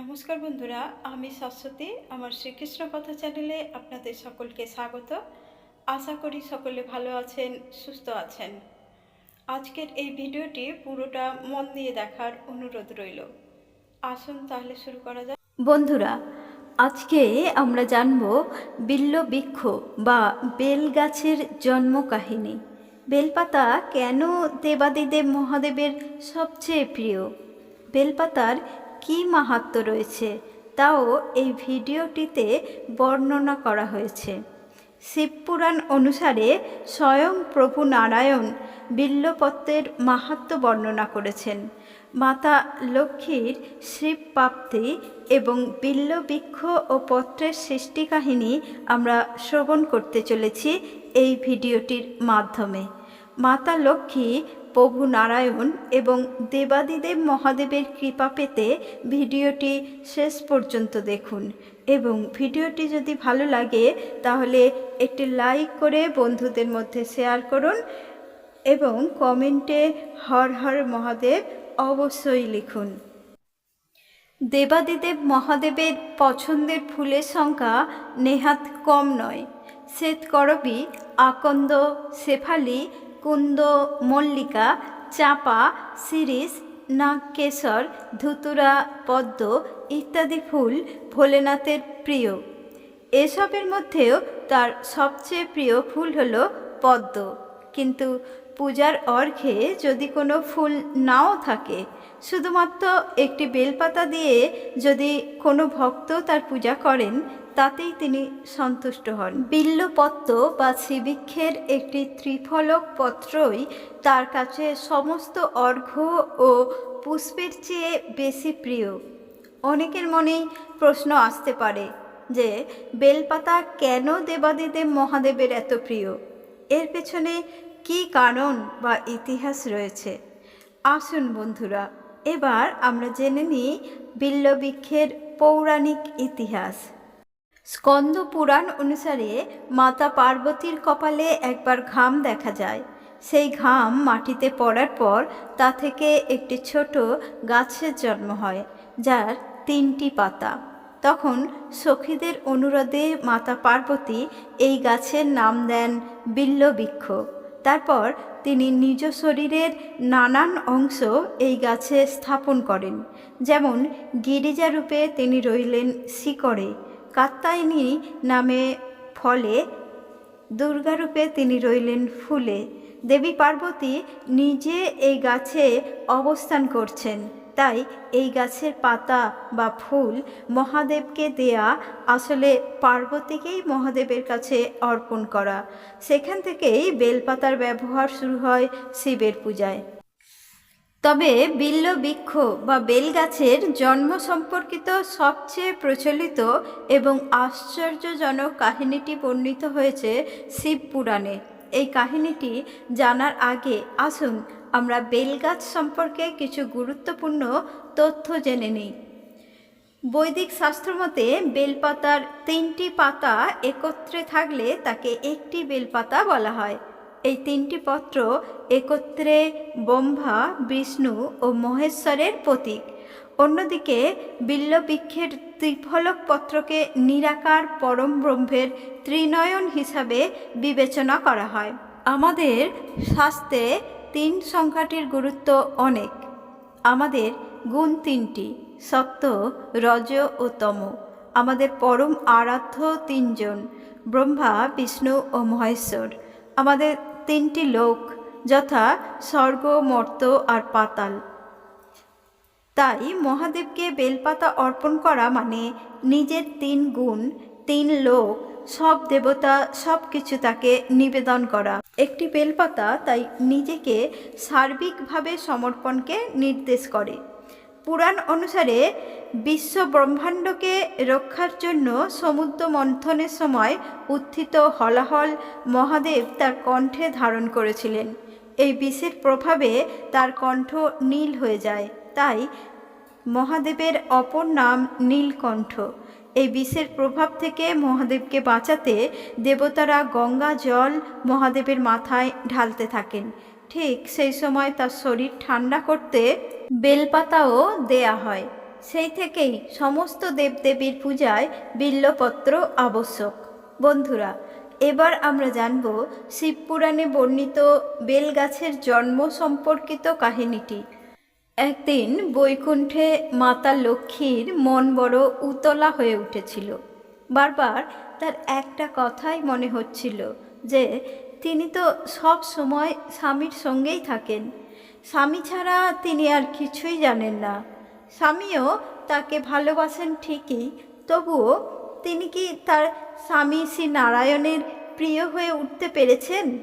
নমস্কার বন্ধুরা, আমি শাশ্বতী আমার শ্রীকৃষ্ণ কথা চ্যানেলে আপনাদের সকলকে স্বাগত। আশা করি সকলে ভালো আছেন, সুস্থ আছেন। আজকের এই ভিডিওটি পুরোটা মন দিয়ে দেখার অনুরোধ রইল। আসুন তাহলে শুরু করা যাক। বন্ধুরা, আজকে আমরা জানব বিল্ল বৃক্ষ বা বেল গাছের জন্ম কাহিনী বেলপাতা কেন দেবাদিদেব মহাদেবের সবচেয়ে প্রিয়? বেলপাতার কী মাহাত্ম্য রয়েছে তাও এই ভিডিওটিতে বর্ণনা করা হয়েছে। শিবপুরাণ অনুসারে স্বয়ং প্রভু নারায়ণ বিল্লপত্রের মাহাত্ম্য বর্ণনা করেছেন। মাতা লক্ষ্মীর শিব প্রাপ্তি এবং বিল্লবৃক্ষ ও পত্রের সৃষ্টি কাহিনী আমরা শ্রবণ করতে চলেছি এই ভিডিওটির মাধ্যমে। মাতা লক্ষ্মী প্রভু নারায়ণ এবং দেবাদিদেব মহাদেবের কৃপা পেতে ভিডিওটি শেষ পর্যন্ত দেখুন। এবং ভিডিওটি যদি ভালো লাগে, তাহলে একটি লাইক করে বন্ধুদের মধ্যে শেয়ার করুন এবং কমেন্টে হর হর মহাদেব অবশ্যই লিখুন। দেবাদিদেব মহাদেবের পছন্দের ফুলের সংখ্যা নেহাত কম নয়। শ্বেতকরবী, আকন্দ, শেফালি কুন্দ, মল্লিকা, চাপা সিরিস নাগকেশর, ধুতুরা, পদ্ম ইত্যাদি ফুল ভোলেনাথের প্রিয়। এসবের মধ্যেও তার সবচেয়ে প্রিয় ফুল হলো পদ্ম। কিন্তু পূজার অর্ঘে যদি কোনো ফুল নাও থাকে, শুধুমাত্র একটি বেলপাতা দিয়ে যদি কোনো ভক্ত তার পূজা করেন, তাতেই তিনি সন্তুষ্ট হন। বিল্লপত্র বা শ্রীবৃক্ষের একটি ত্রিফলক পত্রই তার কাছে সমস্ত অর্ঘ্য ও পুষ্পের চেয়ে বেশি প্রিয়। অনেকের মনেই প্রশ্ন আসতে পারে যে, বেলপাতা কেন দেবাদিদেব মহাদেবের এত প্রিয়? এর পেছনে কী কারণ বা ইতিহাস রয়েছে? আসুন বন্ধুরা, এবার আমরা জেনে নিই বিল্লবৃক্ষের পৌরাণিক ইতিহাস। স্কন্দ পুরাণ অনুসারে মাতা পার্বতীর কপালে একবার ঘাম দেখা যায়। সেই ঘাম মাটিতে পড়ার পর তা থেকে একটি ছোট গাছের জন্ম হয়, যার তিনটি পাতা। তখন সখীদের অনুরোধে মাতা পার্বতী এই গাছের নাম দেন বিল্লবৃক্ষ। তারপর তিনি নিজ শরীরের নানান অংশ এই গাছে স্থাপন করেন। যেমন গিরিজা রূপে তিনি রইলেন শিকড়ে, কাত্তায়নী নামে ফলে দুর্গারূপে তিনি রইলেন ফুলে। দেবী পার্বতী নিজে এই গাছে অবস্থান করছেন। তাই এই গাছের পাতা বা ফুল মহাদেবকে দেয়া আসলে পার্বতীকেই মহাদেবের কাছে অর্পণ করা। সেখান থেকেই বেলপাতার ব্যবহার শুরু হয় শিবের পূজায়। তবে বিল্ল বৃক্ষ বা বেলগাছের জন্ম সম্পর্কিত সবচেয়ে প্রচলিত এবং আশ্চর্যজনক কাহিনীটি বর্ণিত হয়েছে শিব পুরাণে। এই কাহিনীটি জানার আগে আসুন আমরা বেলগাছ সম্পর্কে কিছু গুরুত্বপূর্ণ তথ্য জেনে নিই। বৈদিক শাস্ত্রমতে বেলপাতার তিনটি পাতা একত্রে থাকলে তাকে একটি বেলপাতা বলা হয়। এই তিনটি পত্র একত্রে ব্রহ্মা, বিষ্ণু ও মহেশ্বরের প্রতীক। অন্যদিকে বিল্লবৃক্ষের ত্রিফলক পত্রকে নিরাকার পরম ব্রহ্মের ত্রিনয়ন হিসাবে বিবেচনা করা হয়। আমাদের শাস্ত্রে তিন সংখ্যাটির গুরুত্ব অনেক। আমাদের গুণ তিনটি সত্য রজ ও তম। আমাদের পরম আরাধ্য তিনজন, ব্রহ্মা, বিষ্ণু ও মহেশ্বর। আমাদের তিনটি লোক, যথা স্বর্গ, মর্ত আর পাতাল। তাই মহাদেবকে বেলপাতা অর্পণ করা মানে নিজের তিন গুণ, তিন লোক সব দেবতা সব কিছু তাকে নিবেদন করা। একটি বেলপাতা তাই নিজেকে সার্বিকভাবে সমর্পণকে নির্দেশ করে। পুরাণ অনুসারে বিশ্ব ব্রহ্মাণ্ডকে রক্ষার জন্য সমুদ্র মন্থনের সময় উত্থিত হলাহল মহাদেব তার কণ্ঠে ধারণ করেছিলেন। এই বিষের প্রভাবে তার কণ্ঠ নীল হয়ে যায়। তাই মহাদেবের অপর নাম নীলকণ্ঠ। এই বিষের প্রভাব থেকে মহাদেবকে বাঁচাতে দেবতারা গঙ্গা, জল মহাদেবের মাথায় ঢালতে থাকেন। ঠিক সেই সময় তার শরীর ঠান্ডা করতে বেলপাতাও দেয়া হয়। সেই থেকেই সমস্ত দেবদেবীর পূজায় বিল্লপত্র আবশ্যক। বন্ধুরা, এবার আমরা জানব শিবপুরাণে বর্ণিত বেলগাছের জন্ম সম্পর্কিত কাহিনীটি। একদিন বৈকুণ্ঠে মাতা লক্ষ্মীর মন বড় উতলা হয়ে উঠেছিল। বারবার তার একটা কথাই মনে হচ্ছিল যে, তিনি তো সব সময় স্বামীর সঙ্গেই থাকেন। স্বামী ছাড়া তিনি আর কিছুই জানেন না। স্বামীও তাকে ভালোবাসেন ঠিকই, তবুও তিনি কি তার স্বামী শ্রী নারায়ণের প্রিয় হয়ে উঠতে পেরেছেন?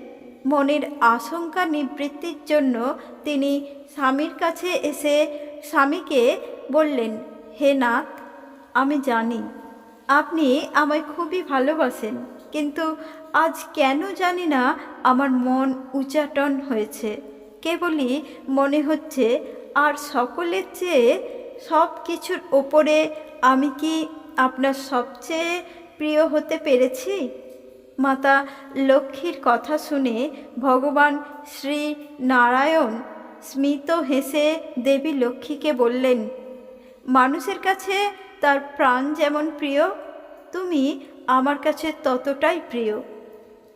মনের আশঙ্কা নিবৃত্তির জন্য তিনি স্বামীর কাছে এসে স্বামীকে বললেন, হে নাথ আমি জানি আপনি আমায় খুবই ভালোবাসেন, কিন্তু আজ কেন জানি না আমার মন উচাটন হয়েছে। কেবলই মনে হচ্ছে আর সকলের চেয়ে সব কিছুর ওপরে আমি কি আপনার সবচেয়ে প্রিয় হতে পেরেছি? মাতা লক্ষ্মীর কথা শুনে ভগবান শ্রী নারায়ণ স্মিত হেসে দেবী লক্ষ্মীকে বললেন, মানুষের কাছে তার প্রাণ যেমন প্রিয়, তুমি আমার কাছে ততটাই প্রিয়।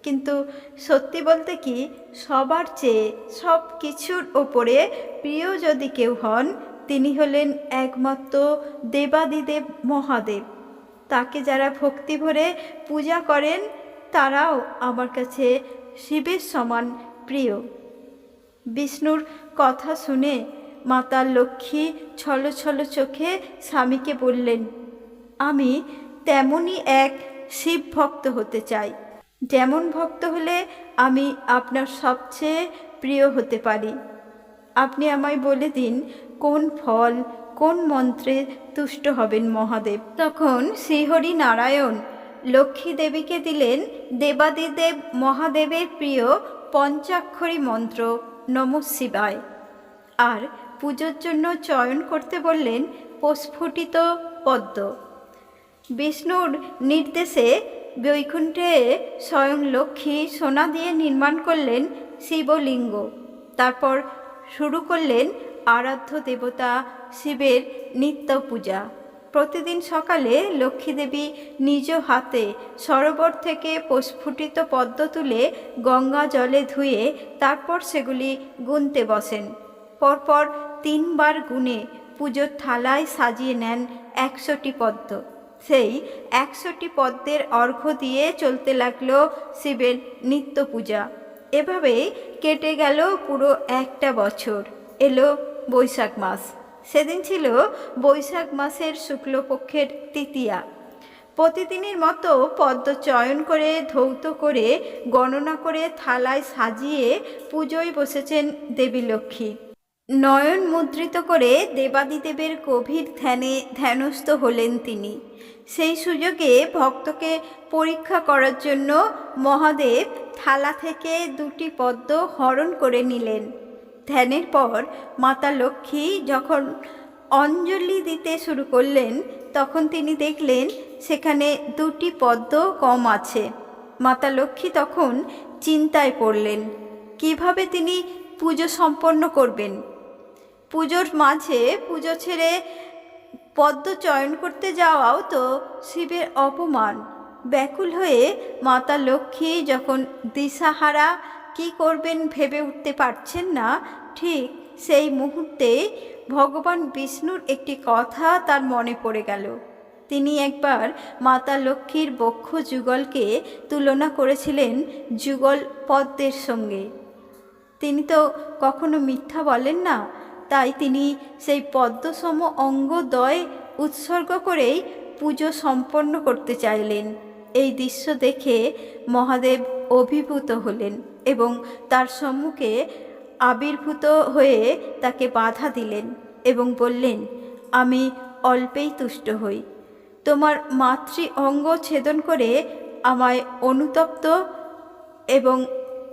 কিন্তু সত্যি বলতে কি, সবার চেয়ে সব কিছুর ওপরে প্রিয় যদি কেউ হন, তিনি হলেন একমাত্র দেবাদিদেব মহাদেব। তাকে যারা ভক্তি ভরে পূজা করেন তারাও আমার কাছে শিবের সমান প্রিয়। বিষ্ণুর কথা শুনে মাতা লক্ষ্মী ছলো ছলো চোখে স্বামীকে বললেন, আমি তেমনই এক শিব ভক্ত হতে চাই। যেমন ভক্ত হলে আমি আপনার সবচেয়ে প্রিয় হতে পারি। আপনি আমায় বলে দিন, কোন ফল, কোন মন্ত্রে তুষ্ট হবেন মহাদেব? তখন শ্রীহরি নারায়ণ লক্ষ্মী দেবীকে দিলেন দেবাদিদেব মহাদেবের প্রিয় পঞ্চাক্ষরী মন্ত্র, নম শিবায়। আর পুজোর জন্য চয়ন করতে বললেন প্রস্ফুটিত পদ্ম। বিষ্ণুর নির্দেশে বৈকুণ্ঠে স্বয়ং লক্ষ্মী সোনা দিয়ে নির্মাণ করলেন শিবলিঙ্গ। তারপর শুরু করলেন আরাধ্য দেবতা শিবের নিত্য পূজা। প্রতিদিন সকালে লক্ষ্মী দেবী নিজ হাতে সরোবর থেকে প্রস্ফুটিত পদ্ম তুলে গঙ্গা জলে ধুয়ে তারপর সেগুলি গুনতে বসেন। পরপর তিনবার গুনে পুজোর থালায় সাজিয়ে নেন একশোটি পদ্ম। সেই একশোটি পদ্মের অর্ঘ্য দিয়ে চলতে লাগল শিবের নিত্য পূজা এভাবেই কেটে গেল পুরো একটা বছর। এলো বৈশাখ মাস। সেদিন ছিল বৈশাখ মাসের শুক্লপক্ষের তৃতীয়া। প্রতিদিনের মতো পদ্ম চয়ন করে, ধৌত করে, গণনা করে থালায় সাজিয়ে পুজোয় বসেছেন দেবী লক্ষ্মী। নয়ন মুদ্রিত করে দেবাদিদেবের গভীর ধ্যানে ধ্যানস্থ হলেন তিনি। সেই সুযোগে ভক্তকে পরীক্ষা করার জন্য মহাদেব থালা থেকে দুটি পদ্ম হরণ করে নিলেন। ধ্যানের পর মাতা লক্ষ্মী যখন অঞ্জলি দিতে শুরু করলেন, তখন তিনি দেখলেন সেখানে দুটি পদ্ম কম আছে। মাতা লক্ষ্মী তখন চিন্তায় পড়লেন, কীভাবে তিনি পুজো সম্পন্ন করবেন? পুজোর মাঝে পুজো ছেড়ে পদ্ম চয়ন করতে যাওয়াও তো শিবের অপমান। ব্যাকুল হয়ে মাতা লক্ষ্মী যখন দিশাহারা কি করবেন ভেবে উঠতে পারছেন না? ঠিক সেই মুহূর্তে ভগবান বিষ্ণুর একটি কথা তার মনে পড়ে গেল। তিনি একবার মাতা লক্ষ্মীর বক্ষ যুগলকে তুলনা করেছিলেন যুগল পদ্মের সঙ্গে। তিনি তো কখনো মিথ্যা বলেন না, তাই তিনি সেই পদ্মসম অঙ্গদয় উৎসর্গ করেই পুজো সম্পন্ন করতে চাইলেন। এই দৃশ্য দেখে মহাদেব অভিভূত হলেন এবং তার সম্মুখে আবির্ভূত হয়ে তাকে বাধা দিলেন এবং বললেন, আমি অল্পেই তুষ্ট হই। তোমার মাতৃ অঙ্গ ছেদন করে আমায় অনুতপ্ত এবং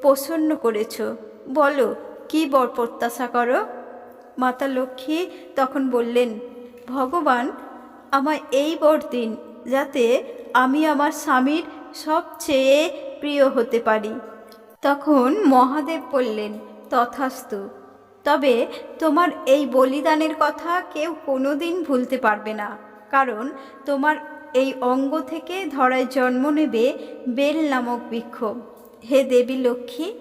প্রসন্ন করেছ। বলো, কি বর প্রত্যাশা করো? মাতা লক্ষ্মী তখন বললেন, ভগবান, আমায় এই বর দিন যাতে আমি আমার স্বামীর সবচেয়ে প্রিয় হতে পারি। তখন মহাদেব বললেন, তথাস্তু। তবে তোমার এই বলিদানের কথা কেউ কোনোদিন ভুলতে পারবে না। কারণ তোমার এই অঙ্গ থেকে ধরায় জন্ম নেবে বেল নামক বৃক্ষ। হে দেবী লক্ষ্মী,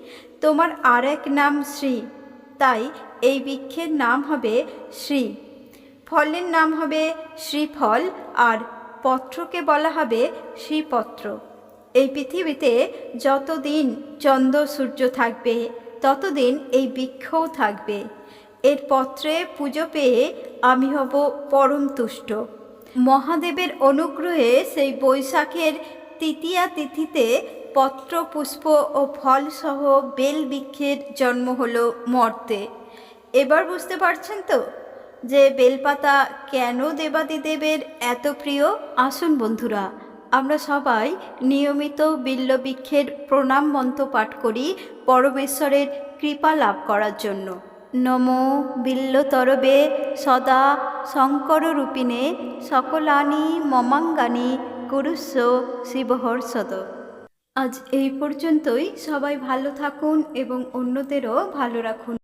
তোমার আর এক নাম শ্রী। তাই এই বৃক্ষের নাম হবে শ্রী। ফলের নাম হবে শ্রীফল আর পত্রকে বলা হবে শ্রীপত্র। এই পৃথিবীতে যতদিন চন্দ্র, সূর্য থাকবে, ততদিন এই বৃক্ষও থাকবে। এর পত্রে পুজো পেয়ে আমি হব পরম তুষ্ট। মহাদেবের অনুগ্রহে সেই বৈশাখের তৃতীয়া তিথিতে পত্র, পুষ্প ও ফলসহ বেল বৃক্ষের জন্ম হলো মর্তে। এবার বুঝতে পারছেন তো যে বেলপাতা কেন দেবাদিদেবের এত প্রিয়? আসুন বন্ধুরা আমরা সবাই নিয়মিত বিল্লবৃক্ষের প্রণাম মন্ত্র পাঠ করি পরমেশ্বরের কৃপা লাভ করার জন্য। নম বিল্লতরবে সদা শঙ্কর রূপিণে সকলানি মমাঙ্গানি কুরুস্ব শিবহর্ষদ। আজ এই পর্যন্তই। সবাই ভালো থাকুন এবং অন্যদেরও ভালো রাখুন।